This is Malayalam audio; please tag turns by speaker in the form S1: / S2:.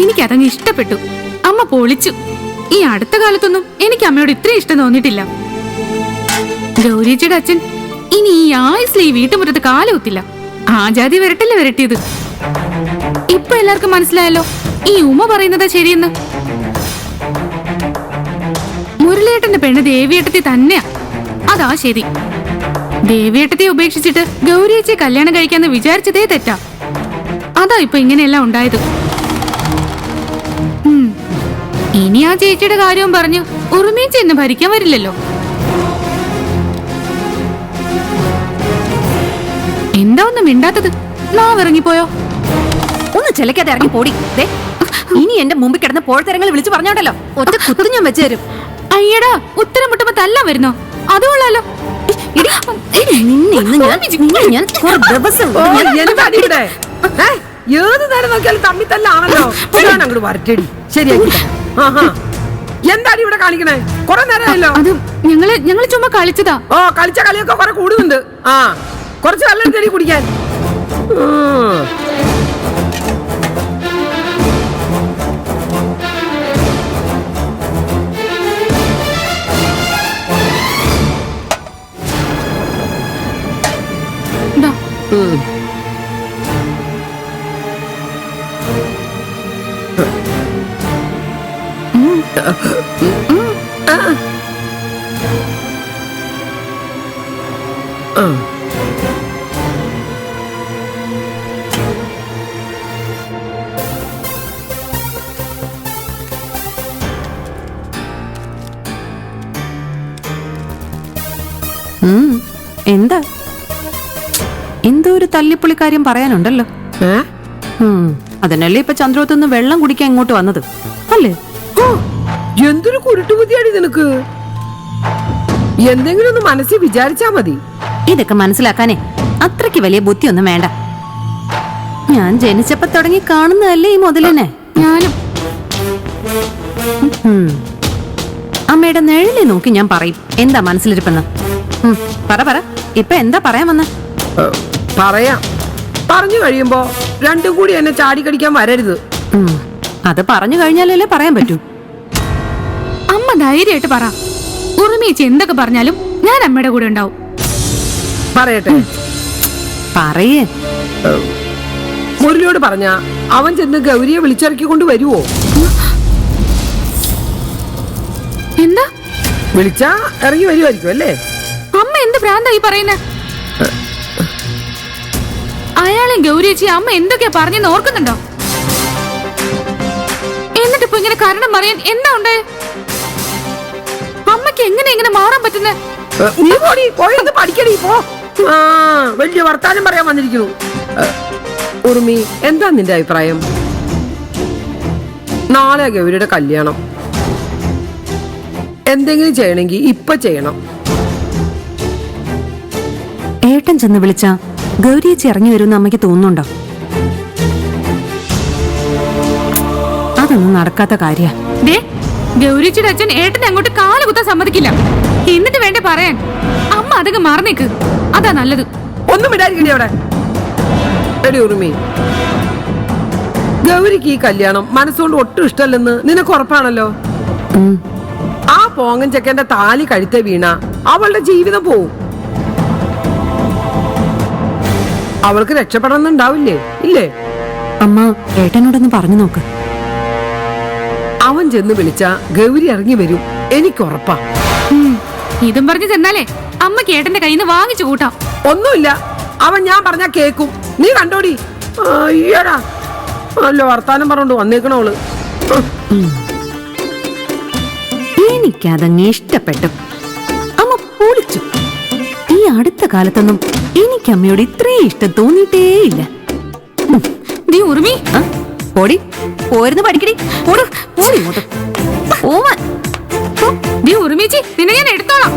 S1: എനിക്കതങ്ങ് ഇഷ്ടപ്പെട്ടു. അമ്മ പൊളിച്ചു. ഈ അടുത്ത കാലത്തൊന്നും എനിക്ക് അമ്മയോട് ഇത്രയും ഇഷ്ടം തോന്നിയിട്ടില്ല. ഗൗരീച്ചയുടെ അച്ഛൻ ഇനി ഈ ആയുസിൽ ഈ വീട്ടുമുറ്റത്ത് കാലുകുത്തില്ല ആ ജാതി വരട്ടല്ലേ വരട്ടിയത്. ഇപ്പൊ എല്ലാവർക്കും മനസ്സിലായല്ലോ ഈ ഉമ പറയുന്നതാ ശരിയെന്ന്. മുരളിയേട്ടന്റെ പെണ്ണ് ദേവിയേട്ടത്തി തന്നെയാ. അതാ ശരി. ദേവിയേട്ടത്തെ ഉപേക്ഷിച്ചിട്ട് ഗൗരിയച്ചെ കല്യാണം കഴിക്കാന്ന് വിചാരിച്ചതേ തെറ്റാ. അതാ ഇപ്പൊ ഇങ്ങനെയെല്ലാം ഉണ്ടായത്. ഇനി ആ ചേച്ചിയുടെ കാര്യവും പറഞ്ഞു ഉറുമീച്ച ചെന്ന് ഭരിക്കാൻ വരില്ലല്ലോ. എന്താ ഒന്നും മിണ്ടാത്തത്? നാവിറങ്ങിപ്പോയോ
S2: ഒന്ന് ചെലക്കാതെ ഇറങ്ങി പോടി. ദേ ഇനി എന്റെ മുമ്പിൽ കിടന്ന് പോഴത്തരങ്ങൾ വിളിച്ചു പറഞ്ഞോണ്ടല്ലോ. ഒറ്റ കുത്തു ഞാൻ വെച്ചു തരും.
S1: അയ്യടാ ഉത്തരം മുട്ടുമ്പോ തല്ല വരുന്നോ? അത് കൊള്ളാലോ
S2: ഇടി, നിന്നെ ഇന്ന് ഞാൻ നിന്നെ ഞാൻ കുറെ ദിവസം
S3: ഓ,
S2: ഞാൻ
S3: ഇവിടെ? ഏത് നേരം നോക്കിയാലും തമ്മി തല്ലാണല്ലോ അങ്ങോട്ട് വരട്ടടി. ശരിയാക്കി ആഹാ. എന്താണ് ഇവിടെ കാണിക്കണേ? കൊറേ നേരമായല്ലോ
S1: അത് ഞങ്ങൾ ഞങ്ങൾ ചുമ്മാ കളിച്ചതാ.
S3: ഓ കളിച്ച കളിയൊക്കെ കുറെ കൂടുന്നുണ്ട്. ആ കുറച്ച് വെള്ളം തേടി കുടിക്കാൻ. ഉം.
S2: എന്താ? എന്തോ ഒരു തല്ലിപ്പൊളി കാര്യം പറയാനുണ്ടല്ലോ. അതിനല്ലേ ഇപ്പൊ ചന്ദ്രോത്തുനിന്ന് വെള്ളം കുടിക്കാൻ ഇങ്ങോട്ട് വന്നത്? അല്ലേ?
S3: ഓ, എന്തൊരു കുരുട്ടുബുദ്ധിയാണ് നിനക്ക്? എന്തെങ്കിലും ഒന്ന് മനസ്സിൽ വിചാരിച്ചാ മതി.
S2: ഇതൊക്കെ മനസ്സിലാക്കാനേ അത്രയ്ക്ക് വലിയ ബുദ്ധിയൊന്നും വേണ്ട. ഞാൻ ജനിച്ചപ്പോ തുടങ്ങി കാണുന്നതല്ലേ ഈ മുതലിനെ?
S1: ഞാനും.
S2: അമ്മയുടെ നിഴലെ നോക്കി ഞാൻ പറയും. എന്താ മനസ്സിലിരിപ്പെന്ന്? ഉം, പറ പറ. ഇപ്പൊ എന്താ പറയാൻ വന്ന?
S3: പറയാ പറയാം. പറഞ്ഞു കഴിയുമ്പോ രണ്ടും കൂടി എന്നെ ചാടിക്കടിക്കാൻ വരരുത്.
S2: അത് പറഞ്ഞു കഴിഞ്ഞാലല്ലേ പറയാൻ പറ്റൂ.
S1: ധൈര്യമായിട്ട് പറ. ഉറുമീച്ചി എന്തൊക്കെ പറഞ്ഞാലും ഞാൻ അമ്മയുടെ കൂടെ ഉണ്ടാവും.
S3: പറയട്ടെ.
S2: പറയേ.
S3: മുരളിയോട് പറഞ്ഞ അവൻ ചെന്ന് ഗൗരിയെ വിളിച്ചിറക്കി കൊണ്ട് വരുവോ?
S1: എന്താ?
S3: വിളിച്ചാ ഇറങ്ങി വരുമായിരിക്കും അല്ലേ?
S1: അമ്മ എന്ത് ഭ്രാന്തായി പറയുന്നേ? അയാളെ ഗൗരിയേച്ചി അമ്മ എന്തൊക്കെയാ പറഞ്ഞെന്ന് ഓർക്കുന്നുണ്ടോ? എന്നിട്ടിപ്പോ ഇങ്ങനെ കാരണം പറയാൻ എന്താ ഉണ്ടായ അമ്മയ്ക്ക് എങ്ങനെ ഇങ്ങനെ മാറാൻ പറ്റുന്നേ?
S3: നീ പോടി പഠിക്കടി പോ. ആ വലിയ വർത്താനം പറയാൻ വന്നിരിക്കുന്നു. ഉർമി ഉറുമി എന്താ നിന്റെ അഭിപ്രായം? നാളെ ഗൗരിയുടെ കല്യാണം. എന്തെങ്കിലും ചെയ്യണമെങ്കിൽ ഇപ്പൊ ചെയ്യണം.
S2: ഏട്ടൻ ചെന്ന് വിളിച്ച ഗൗരിയേച്ചി ഇറങ്ങി വരുമെന്ന് അമ്മയ്ക്ക് തോന്നുന്നുണ്ടോ? അതൊന്നും നടക്കാത്ത കാര്യ.
S1: ദേ ഗൗരിച്ചിയുടെ അച്ഛൻ ഏട്ടനെ അങ്ങോട്ട് കാൽ കുത്താൻ സമ്മതിക്കില്ല. എന്നിട്ട് വേണ്ട പറയാൻ? അമ്മ അതൊക്കെ മറന്നേക്ക്. അതാ നല്ലത്.
S3: ഒന്നും വിടാതിരിക്കണേ അവിടെ. എടി ഉറുമി ഗൗരിക്ക് ഈ കല്യാണം മനസ്സുകൊണ്ട് ഒട്ടും ഇഷ്ടമല്ലെന്ന് നിനക്ക് ഉറപ്പാണല്ലോ? ആ പോങ്ങൻ ചെക്കന്റെ താലി കഴുത്തെ വീണ അവളുടെ ജീവിതം പോവും. അവൾക്ക് രക്ഷപ്പെടണമെന്നുണ്ടാവില്ലേ? ഇല്ലേ?
S2: അമ്മ ഏട്ടനോടൊന്ന് പറഞ്ഞു നോക്ക്.
S3: അവൻ ചെന്ന് വിളിച്ച ഗൗരി ഇറങ്ങി വരും. എനിക്ക് ഉറപ്പാ.
S1: ഇതും പറഞ്ഞു ചെന്നാലേ അമ്മ കേട്ടന്റെ കയ്യിൽ നിന്ന് വാങ്ങിച്ചു കൂട്ടാം.
S3: ഒന്നുമില്ല. അവൻ ഞാൻ പറഞ്ഞ കേക്കും. നീ കണ്ടോടി? അയ്യടാ. നല്ല വർത്താനം പറഞ്ഞോണ്ട് വന്നേക്കണോൾ
S2: എനിക്കതങ്ങ് ഇഷ്ടപ്പെട്ടു. അമ്മ പൊളിച്ചു. ഈ അടുത്ത കാലത്തൊന്നും എനിക്ക് അമ്മയോട് ഇത്രയും ഇഷ്ടം തോന്നിയിട്ടേയില്ല.
S1: നീ ഉറുമി.
S2: പോടി. പോരുന്ന് പഠിക്കടി. ഓടും ഓടി ഇങ്ങോട്ട് ഓവാൻ നീ ഉറുമിച്ചി നിന്നെ ഞാൻ എടുത്തോളാം.